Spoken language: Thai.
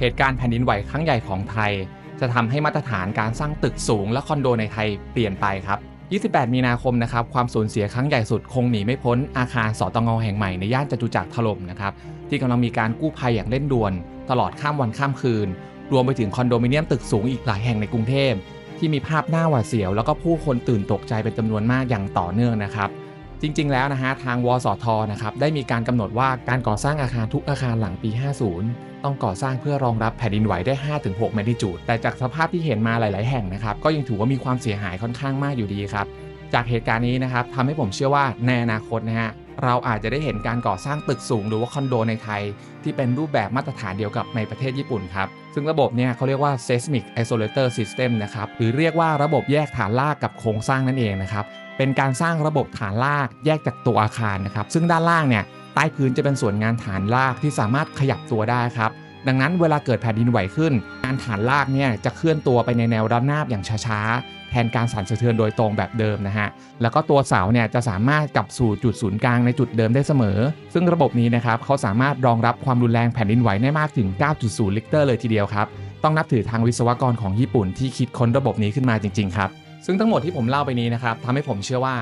เหตุการณ์แผ่นดินไหวครั้งใหญ่ของไทย จะทำให้มาตรฐานการสร้างตึกสูงและคอนโดในไทยเปลี่ยนไปครับ 28 มีนาคมนะครับความสูญเสียครั้งใหญ่สุดคงหนีไม่พ้นอาคารสตงแห่งใหม่ในย่านจตุจักรถล่มนะครับที่กำลังมีการกู้ภัยอย่างเร่งด่วน ตลอดข้ามวันข้ามคืน รวมไปถึงคอนโดมิเนียมตึกสูงอีกหลายแห่งในกรุงเทพที่มีภาพหน้าหวาดเสียว แล้วก็ผู้คนตื่นตกใจเป็นจำนวนมากอย่างต่อเนื่องนะครับ จริง ๆ แล้วนะฮะทางวสทนะครับได้มีการกำหนดว่าการก่อสร้างอาคารทุกอาคารหลังปี 50 ต้องก่อสร้างเพื่อรองรับแผ่นดินไหวได้ 5-6แมกนิจูดแต่จากสภาพที่เห็นมาหลาย ๆ แห่งนะครับก็ยังถือว่ามีความเสียหายค่อนข้างมากอยู่ดีครับจากเหตุการณ์นี้นะครับทำให้ผมเชื่อว่าในอนาคตนะฮะเราอาจจะได้เห็นการก่อสร้างตึกสูงหรือว่าคอนโดในไทย ที่เป็นรูปแบบมาตรฐานเดียวกับในประเทศญี่ปุ่นครับ ซึ่งระบบเนี่ยเขาเรียกว่า seismic isolator system นะครับ หรือเรียกว่าระบบแยกฐานรากกับโครงสร้างนั่นเองนะครับ เป็นการสร้างระบบฐานรากแยกจากตัวอาคารนะครับ ซึ่งด้านล่างเนี่ยใต้พื้นจะเป็นส่วนงานฐานรากที่สามารถขยับตัวได้ครับ ดังนั้นเวลาเกิดแผ่นดินไหวขึ้น งานฐานรากเนี่ยจะเคลื่อนตัวไปในแนวระนาบอย่างช้าๆ แทนการสั่นสะเทือนโดยตรงแบบเดิมนะฮะ แล้วก็ตัวเสาเนี่ยจะสามารถกลับสู่จุดศูนย์กลางในจุดเดิมได้เสมอ ซึ่งระบบนี้นะครับเขาสามารถรองรับความรุนแรงแผ่นดินไหวได้มากถึง 9.0 ลิกเตอร์เลยทีเดียวครับ ต้องนับถือทางวิศวกรของญี่ปุ่นที่คิดค้นระบบนี้ขึ้นมาจริงๆครับ ซึ่งทั้งหมดที่ผมเล่าไปนี้นะครับทำให้ผมเชื่อว่า